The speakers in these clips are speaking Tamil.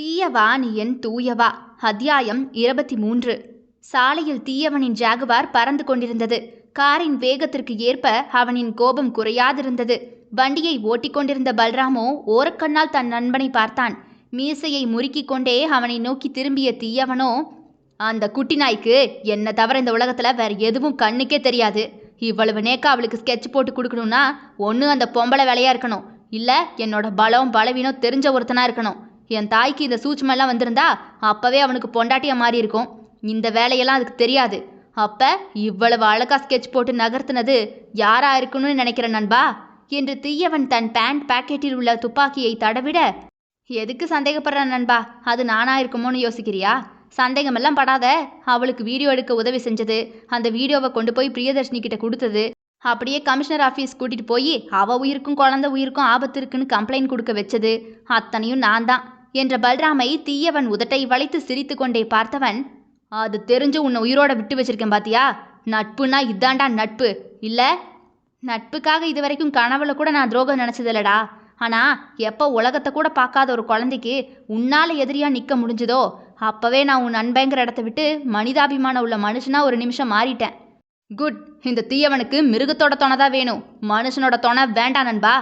தீயவா நீ என் தூயவா? அத்தியாயம் இருபத்தி மூன்று சாலையில் தீயவனின் ஜாகுவார் பறந்து கொண்டிருந்தது. காரின் வேகத்திற்கு ஏற்ப அவனின் கோபம் குறையாதிருந்தது. வண்டியை ஓட்டிக்கொண்டிருந்த பல்ராமோ ஓரக்கண்ணால் தன் நண்பனை பார்த்தான். மீசையை முறுக்கிக் கொண்டே அவனை நோக்கி திரும்பிய தீயவனோ அந்த குட்டி நாய்க்கு என்ன தவிர இந்த உலகத்தில் வேற எதுவும் கண்ணுக்கே தெரியாது. இவ்வளவு நேக்கா அவளுக்கு ஸ்கெட்ச் போட்டு கொடுக்கணும்னா ஒன்று அந்த பொம்பளை வேலையாக இருக்கணும். இல்லை என்னோட பலம் பலவீனம் தெரிஞ்ச ஒருத்தனா இருக்கணும். என் தாய்க்கு இந்த சூட்சமெல்லாம் வந்திருந்தா அப்பவே அவனுக்கு பொண்டாட்டியாக மாறி இருக்கும். இந்த வேலையெல்லாம் அதுக்கு தெரியாது. அப்ப இவ்வளவு அழகா ஸ்கெட்ச் போட்டு நகர்த்தினது யாரா இருக்கணும்னு நினைக்கிற நண்பா? என்று தீயவன் தன் பேண்ட் பாக்கெட்டில் உள்ள துப்பாக்கியை தடவிட எதுக்கு சந்தேகப்படுற நண்பா? அது நானா இருக்குமோன்னு யோசிக்கிறியா? சந்தேகமெல்லாம் படாத. அவளுக்கு வீடியோ எடுக்க உதவி செஞ்சது. அந்த வீடியோவை கொண்டு போய் பிரியதர்ஷினி கிட்ட கொடுத்தது. அப்படியே கமிஷனர் ஆஃபீஸ் கூட்டிகிட்டு போய் அவ உயிருக்கும் குழந்தை உயிருக்கும் ஆபத்து இருக்குன்னு கம்ப்ளைண்ட் கொடுக்க வச்சது. அத்தனையும் நான் தான். என்ற பல்ராமை தீயவன் உதட்டை வளைத்து சிரித்து கொண்டே பார்த்தவன் அது தெரிஞ்சு உன்னை உயிரோட விட்டு வச்சிருக்கேன் பாத்தியா? நட்புனா இதாண்டா நட்பு. இல்ல நட்புக்காக இது வரைக்கும் கனவுல கூட நான் துரோகம் நினச்சதில்லடா. ஆனா எப்போ உலகத்தை கூட பார்க்காத ஒரு குழந்தைக்கு உன்னால எதிரியா நிற்க முடிஞ்சதோ அப்பவே நான் உன் நண்பங்கிற இடத்த விட்டு மனிதாபிமானம் உள்ள மனுஷனா ஒரு நிமிஷம் மாறிட்டேன். குட் இந்த தீயவனுக்கு மிருகத்தோட துணை தான் வேணும். மனுஷனோட துணை வேண்டாம் நண்பா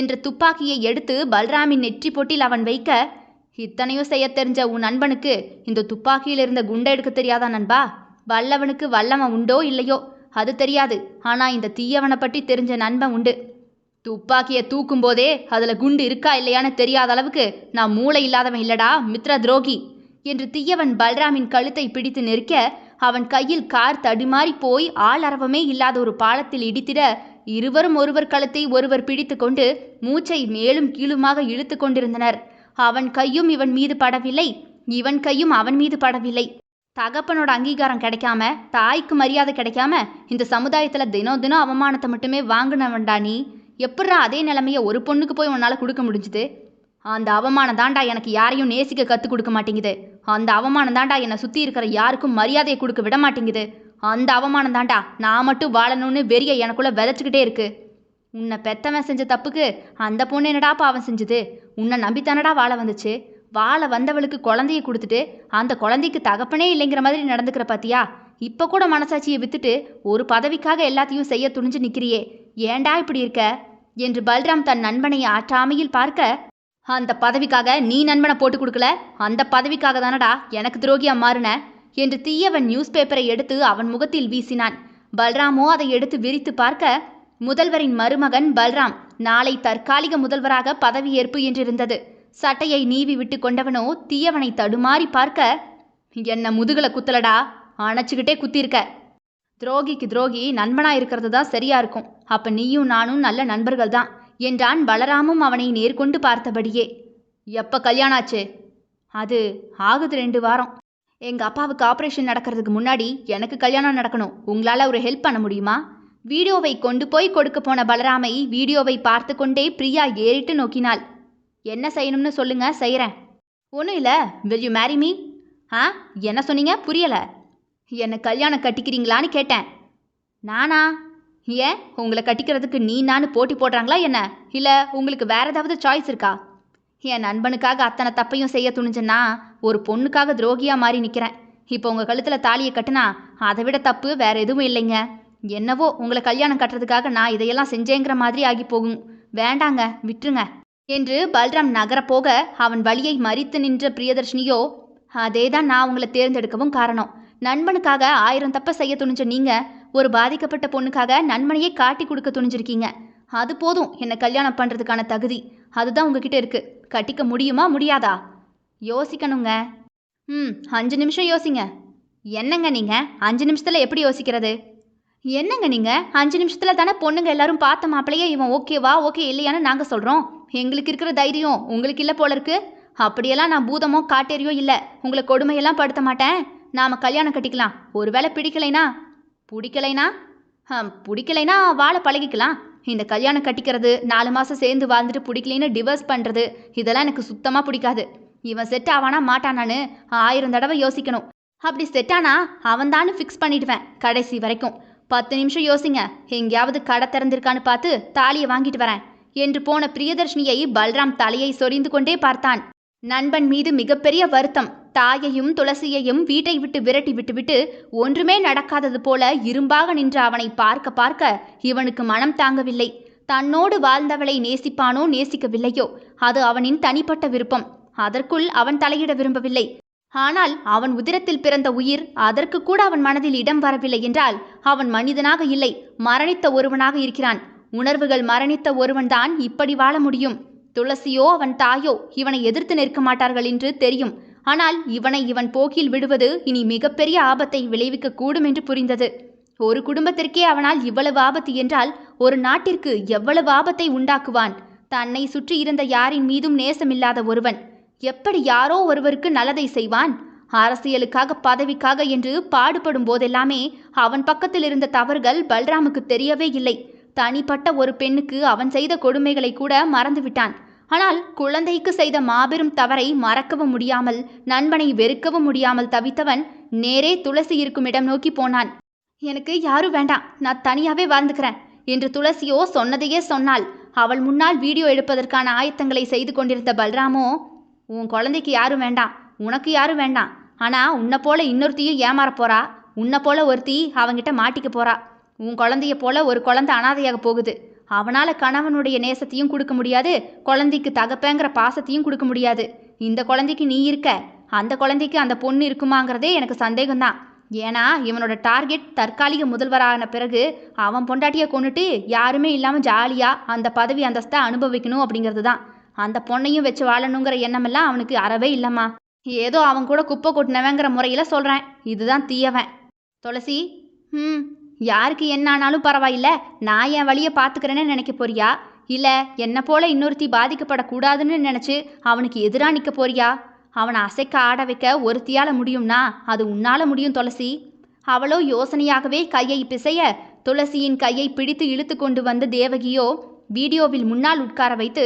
என்று துப்பாக்கியை எடுத்து பல்ராமின் நெற்றி பொட்டில் அவன் வைக்க இத்தனையும் செய்ய தெரிஞ்ச உன் நண்பனுக்கு இந்த துப்பாக்கியில் இருந்த குண்டை எடுக்க தெரியாதா நண்பா? வல்லவனுக்கு வல்லவன் உண்டோ இல்லையோ? அது தெரியாது. ஆனா இந்த தீயவனை பற்றி தெரிஞ்ச நண்பன் உண்டு. துப்பாக்கியை தூக்கும் போதே அதுல குண்டு இருக்கா இல்லையான்னு தெரியாத அளவுக்கு நான் மூளை இல்லாதவன் இல்லடா மித்ர துரோகி என்று தீயவன் பல்ராமின் கழுத்தை பிடித்து நெருக்க அவன் கையில் கார் தடுமாறி போய் ஆளரவமே இல்லாத ஒரு பாலத்தில் இடித்திட இருவரும் ஒருவர் கழுத்தை ஒருவர் பிடித்து கொண்டு மூச்சை மேலும் கீழுமாக இழுத்து கொண்டிருந்தனர். அவன் கையும் இவன் மீது படவில்லை. இவன் கையும் அவன் மீது படவில்லை. தகப்பனோட அங்கீகாரம் கிடைக்காம தாய்க்கு மரியாதை கிடைக்காம இந்த சமுதாயத்தில் தினம் தினம் அவமானத்தை மட்டுமே வாங்கினவன்டா நீ. எப்பட்றா அதே நிலைமையை ஒரு பொண்ணுக்கு போய் உன்னால் கொடுக்க முடிஞ்சுது? அந்த அவமானம் தாண்டா எனக்கு யாரையும் நேசிக்க கற்றுக் கொடுக்க மாட்டேங்குது. அந்த அவமானம் தாண்டா என்னை சுற்றி இருக்கிற யாருக்கும் மரியாதையை கொடுக்க விட மாட்டேங்குது. அந்த அவமானம் தாண்டா நான் மட்டும் வாழணும்னு வெறிய எனக்குள்ளே விதைச்சிக்கிட்டே இருக்குது உன்னை பெத்தவன் செஞ்ச தப்புக்கு அந்த பொண்ணு என்னடா பாவம் செஞ்சுது? உன்னை நம்பித்தானடா வாழ வந்துச்சு? வாழ வந்தவளுக்கு குழந்தைய கொடுத்துட்டு அந்த குழந்தைக்கு தகப்பனே இல்லைங்கிற மாதிரி நடந்துக்கிற பாத்தியா? இப்போ கூட மனசாட்சியை வித்துட்டு ஒரு பதவிக்காக எல்லாத்தையும் செய்ய துணிஞ்சு நிற்கிறியே ஏன்டா இப்படி இருக்க? என்று பல்ராம் தன் நண்பனை ஆற்றாமையில் பார்க்க அந்த பதவிக்காக நீ நண்பனை போட்டு கொடுக்கல? அந்த பதவிக்காக தானடா எனக்கு துரோகியா மாறின? என்று தீயவன் நியூஸ் பேப்பரை எடுத்து அவன் முகத்தில் வீசினான். பல்ராமோ அதை எடுத்து விரித்து பார்க்க முதல்வரின் மருமகன் பல்ராம் நாளை தற்காலிக முதல்வராக பதவியேற்பு என்றிருந்தது. சட்டையை நீவி விட்டு கொண்டவனோ தீயவனை தடுமாறி பார்க்க என்ன முதுகுல குத்தலடா அணைச்சுக்கிட்டே குத்திருக்க. துரோகிக்கு துரோகி நண்பனா இருக்கிறது தான் சரியா இருக்கும். அப்ப நீயும் நானும் நல்ல நண்பர்கள் தான் என்றான் பலராமும் அவனை நேர்கொண்டு பார்த்தபடியே. எப்ப கல்யாணம் ஆச்சு அது ஆகுது ரெண்டு வாரம். எங்க அப்பாவுக்கு ஆபரேஷன் நடக்கிறதுக்கு முன்னாடி எனக்கு கல்யாணம் நடக்கணும். உங்களால ஒரு ஹெல்ப் பண்ண முடியுமா? வீடியோவை கொண்டு போய் கொடுக்க போன பலராமை வீடியோவை பார்த்து கொண்டே பிரியா ஏறிட்டு நோக்கினாள். என்ன செய்யணும்னு சொல்லுங்க செய்கிறேன் ஒன்றும் இல்லை. வில் யூ மேரி மீ ஆ? என்ன சொன்னீங்க? புரியலை. என்னை கல்யாணம் கட்டிக்கிறீங்களான்னு கேட்டேன். நானா? ஏன்? உங்களை கட்டிக்கிறதுக்கு நீ நான் போட்டி போடுறாங்களா என்ன? இல்லை உங்களுக்கு வேற ஏதாவது சாய்ஸ் இருக்கா? என் நண்பனுக்காக அத்தனை தப்பையும் செய்ய துணிஞ்சேன்னா ஒரு பொண்ணுக்காக துரோகியாக மாறி நிற்கிறேன் இப்போ உங்கள் கழுத்தில் தாலியை கட்டுனா அதை விட தப்பு வேற எதுவும் இல்லைங்க. என்னவோ உங்களை கல்யாணம் கட்டுறதுக்காக நான் இதையெல்லாம் செஞ்சேங்கிற மாதிரி ஆகி போகும். வேண்டாங்க விட்டுருங்க. என்று பல்ராம் நகர போக அவன் வழியை மறித்து நின்ற பிரியதர்ஷினியோ அதேதான் நான் உங்களை தேர்ந்தெடுக்கவும் காரணம். நண்பனுக்காக ஆயிரம் தப்ப செய்ய துணிஞ்ச நீங்க ஒரு பாதிக்கப்பட்ட பொண்ணுக்காக நண்பனையே காட்டி கொடுக்க துணிஞ்சிருக்கீங்க. அது போதும் என்னை கல்யாணம் பண்றதுக்கான தகுதி. அதுதான் உங்ககிட்ட இருக்கு. கட்டிக்க முடியுமா முடியாதா? யோசிக்கணுங்க. ம் அஞ்சு நிமிஷம் யோசிங்க. என்னங்க நீங்க? அஞ்சு நிமிஷத்துல எப்படி யோசிக்கிறது? என்னங்க நீங்கள் அஞ்சு நிமிஷத்தில் தானே பொண்ணுங்க எல்லாரும் பார்த்த மாப்பிளையே இவன் ஓகேவா ஓகே இல்லையான்னு நாங்கள் சொல்கிறோம் எங்களுக்கு இருக்கிற தைரியம் உங்களுக்கு இல்லை போல இருக்கு. அப்படியெல்லாம் நான் பூதமோ காட்டேரியோ இல்லை. உங்களை கொடுமையெல்லாம் படுத்த மாட்டேன். நாம் கல்யாணம் கட்டிக்கலாம். ஒருவேளை பிடிக்கலைனா? பிடிக்கலைனா? பிடிக்கலைனா வாழ பழகிக்கலாம். இந்த கல்யாணம் கட்டிக்கிறது நாலு மாதம் சேர்ந்து வாழ்ந்துட்டு பிடிக்கலைன்னு டிவர்ஸ் பண்ணுறது இதெல்லாம் எனக்கு சுத்தமாக பிடிக்காது. இவன் செட் ஆவானா மாட்டானான்னு ஆயிரம் தடவை யோசிக்கணும். அப்படி செட் ஆனா அவன் ஃபிக்ஸ் பண்ணிடுவேன் கடைசி வரைக்கும். பத்து நிமிஷம் யோசிங்க. எங்கேயாவது கடை திறந்திருக்கான்னு பார்த்து தாலியை வாங்கிட்டு வரேன் என்று போன பிரியதர்ஷினியை பல்ராம் தலையை சொரிந்து கொண்டே பார்த்தான். நண்பன் மீது மிகப்பெரிய வருத்தம். தாயையும் துளசியையும் வீட்டை விட்டு விரட்டி விட்டுவிட்டு ஒன்றுமே நடக்காதது போல இரும்பாக நின்ற அவனை பார்க்க பார்க்க இவனுக்கு மனம் தாங்கவில்லை. தன்னோடு வாழ்ந்தவளை நேசிப்பானோ நேசிக்கவில்லையோ? அது அவனின் தனிப்பட்ட விருப்பம். அதற்குள் அவன் தலையிட விரும்பவில்லை. ஆனால் அவன் உதிரத்தில் பிறந்த உயிர் அதற்கு கூட அவன் மனதில் இடம் வரவில்லை என்றால் அவன் மனிதனாக இல்லை மரணித்த ஒருவனாக இருக்கிறான். உணர்வுகள் மரணித்த ஒருவன்தான் இப்படி வாழ முடியும். துளசியோ அவன் தாயோ இவனை எதிர்த்து நிற்க மாட்டார்கள் என்று தெரியும். ஆனால் இவனை இவன் போக்கில் விடுவது இனி மிகப்பெரிய ஆபத்தை விளைவிக்க கூடும் என்று புரிந்தது. ஒரு குடும்பத்திற்கே அவனால் இவ்வளவு ஆபத்து என்றால் ஒரு நாட்டிற்கு எவ்வளவு ஆபத்தை உண்டாக்குவான்? தன்னை சுற்றி இருந்த யாரின் மீதும் நேசமில்லாத ஒருவன். எப்படி யாரோ ஒருவருக்கு நல்லதை செய்வான்? அரசியலுக்காக பதவிக்காக என்று பாடுபடும் போதெல்லாமே அவன் பக்கத்தில் இருந்த தவறுகள் பல்ராமுக்கு தெரியவே இல்லை. தனிப்பட்ட ஒரு பெண்ணுக்கு அவன் செய்த கொடுமைகளை கூட மறந்துவிட்டான். ஆனால் குழந்தைக்கு செய்த மாபெரும் தவறை மறக்கவும் முடியாமல் நண்பனை வெறுக்கவும் முடியாமல் தவித்தவன் நேரே துளசி இருக்கும் இடம் நோக்கி போனான். எனக்கு யாரும் வேண்டாம் நான் தனியாவே வாழ்ந்துக்கிறேன் என்று துளசியோ சொன்னதையே சொன்னாள் அவள் முன்னால் வீடியோ எடுப்பதற்கான ஆயத்தங்களை செய்து கொண்டிருந்த பல்ராமோ உன் குழந்தைக்கு யாரும் வேண்டாம். உனக்கு யாரும் வேண்டாம். ஆனால் உன்னை போல இன்னொருத்தியும் ஏமாற போகிறா உன்னை போல ஒருத்தி அவங்கிட்ட மாட்டிக்க போறா. உன் குழந்தைய போல ஒரு குழந்தை அனாதையாக போகுது. அவனால் கணவனுடைய நேசத்தையும் கொடுக்க முடியாது குழந்தைக்கு தகப்பேங்கிற பாசத்தையும் கொடுக்க முடியாது. இந்த குழந்தைக்கு நீ இருக்க. அந்த குழந்தைக்கு அந்த பொண்ணு இருக்குமாங்கிறதே எனக்கு சந்தேகம்தான். ஏன்னா இவனோட டார்கெட் தற்காலிக முதல்வரான பிறகு அவன் பொண்டாட்டியை கொண்டுட்டு யாருமே இல்லாமல் ஜாலியாக அந்த பதவி அந்தஸ்தை அனுபவிக்கணும் அப்படிங்கிறது தான் அந்த பொண்ணையும் வச்சு வாழணுங்கிற எண்ணமெல்லாம் அவனுக்கு அறவே இல்லைம்மா. ஏதோ அவன் கூட குப்பை கொட்டினவங்கிற முறையில் சொல்கிறேன் இதுதான் தீயவன். துளசி ம் யாருக்கு என்ன ஆனாலும் பரவாயில்ல. நான் என் வழியை பார்த்துக்கிறேன்னு நினைக்க போறியா? இல்லை என்னை போல இன்னொருத்தி பாதிக்கப்படக்கூடாதுன்னு நினச்சி அவனுக்கு எதிராக நிற்க போறியா? அவனை அசைக்க ஆட வைக்க ஒருத்தியால் முடியும்னா அது உன்னால் முடியும் துளசி. அவளோ யோசனையாகவே கையை பிசைய துளசியின் கையை பிடித்து இழுத்து கொண்டு வந்த தேவகியோ வீடியோவில் முன்னால் உட்கார வைத்து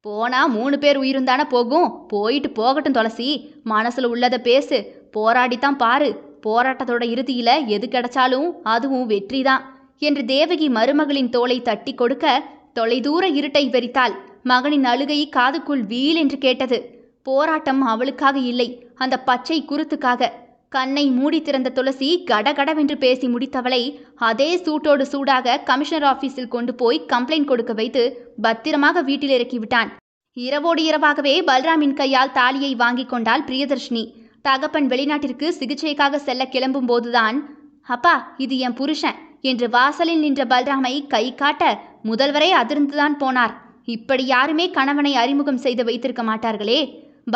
போனா மூணு பேர் உயிரும் தானே போகும். போயிட்டு போகட்டும் துளசி. மனசுல உள்ளதை பேசு. போராடித்தான் பாரு. போராட்டத்தோட இறுதியில எது கிடைச்சாலும் அதுவும் வெற்றிதான். என்று தேவகி மருமகளின் தோளை தட்டி கொடுக்க தொலைதூர இருட்டை வெறித்தாள். மகனின் அழுகை காதுக்குள் வீல் என்று கேட்டது. போராட்டம் அவளுக்காக இல்லை. அந்த பச்சை குருத்துக்காக. கண்ணை மூடி திறந்த துளசி கடகடவென்று பேசி முடித்தவளை அதே சூட்டோடு சூடாக கமிஷனர் ஆபீஸில் கொண்டு போய் கம்ப்ளைண்ட் கொடுக்க வைத்து பத்திரமாக வீட்டில் இறக்கிவிட்டான் இரவோடு இரவாகவே பல்ராமின் கையால் தாலியை வாங்கி கொண்டாள் பிரியதர்ஷினி. தகப்பன் வெளிநாட்டிற்கு சிகிச்சைக்காக செல்ல கிளம்பும் போதுதான் அப்பா இது என் புருஷன் என்று வாசலில் நின்ற பல்ராமை கை காட்ட முதல்வரே அதிர்ந்துதான் போனார். இப்படி யாருமே கணவனை அறிமுகம் செய்து வைத்திருக்க மாட்டார்களே.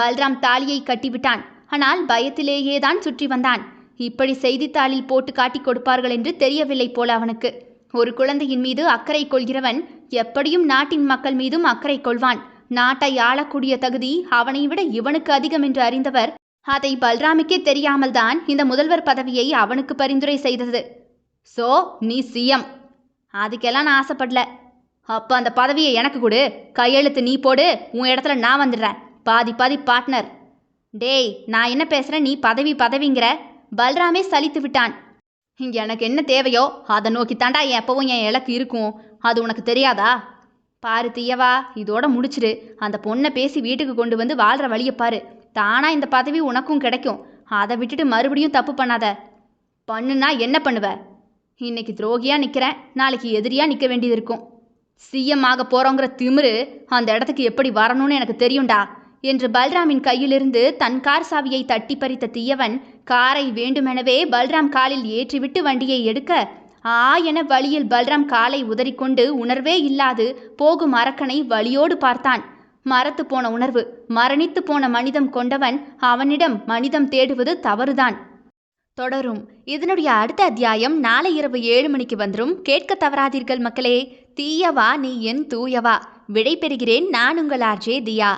பல்ராம் தாலியை கட்டிவிட்டான். ஆனால் பயத்திலேயே தான் சுற்றி வந்தான். இப்படி செய்தித்தாளில் போட்டு காட்டிக் கொடுப்பார்கள் என்று தெரியவில்லை போல அவனுக்கு. ஒரு குழந்தையின் மீது அக்கறை கொள்கிறவன் எப்படியும் நாட்டின் மக்கள் மீதும் அக்கறை கொள்வான். நாட்டை ஆளக்கூடிய தகுதி அவனை விட இவனுக்கு அதிகம் என்று அறிந்தவர் அதை பல்ராமுக்கே தெரியாமல் தான் இந்த முதல்வர் பதவியை அவனுக்கு பரிந்துரை செய்தது. சோ நீ சிஎம். அதுக்கெல்லாம் நான் ஆசைப்படல. அப்போ அந்த பதவியை எனக்கு கொடு. கையெழுத்து நீ போடு. உன் இடத்துல நான் வந்துடுறேன். பாதி பாதி பார்ட்னர். டேய் நான் என்ன பேசுகிறேன் நீ பதவி பதவிங்கிற. பல்ராமே சலித்து விட்டான். எனக்கு என்ன தேவையோ அதை நோக்கி தாண்டா எப்பவும் என் இலக்கு இருக்கும். அது உனக்கு தெரியாதா? பாரு தீயவா இதோட முடிச்சிடு அந்த பொண்ணை பேசி வீட்டுக்கு கொண்டு வந்து வாழ்கிற வழியை பாரு. தானாக இந்த பதவி உனக்கும் கிடைக்கும். அதை விட்டுட்டு மறுபடியும் தப்பு பண்ணாத. பண்ணுனா என்ன பண்ணுவ? இன்னைக்கு துரோகியாக நிற்கிறேன் நாளைக்கு எதிரியாக நிற்க வேண்டியது இருக்கும். சிஎம் ஆக போகிறோங்கிற திமிரு அந்த இடத்துக்கு எப்படி வரணும்னு எனக்கு தெரியும்டா. என்று பல்ராமின் கையிலிருந்து தன் கார் சாவியை தட்டி பறித்த தீயவன் காரை வேண்டுமெனவே பல்ராம் காலில் ஏற்றிவிட்டு வண்டியை எடுக்க. ஆ என வழியில் பல்ராம் காலை உதறிக்கொண்டு உணர்வே இல்லாது போகும் அரக்கனை வழியோடு பார்த்தான். மரத்து போன உணர்வு மரணித்து போன மனிதம் கொண்டவன் அவனிடம் மனிதம் தேடுவது தவறுதான். தொடரும். இதனுடைய அடுத்த அத்தியாயம் நாளை இரவு ஏழு மணிக்கு வந்துரும். கேட்க தவறாதீர்கள் மக்களே. தீயவா நீ என் தூயவா. விடை பெறுகிறேன் நான் உங்கள் ஆர்ஜே தியா.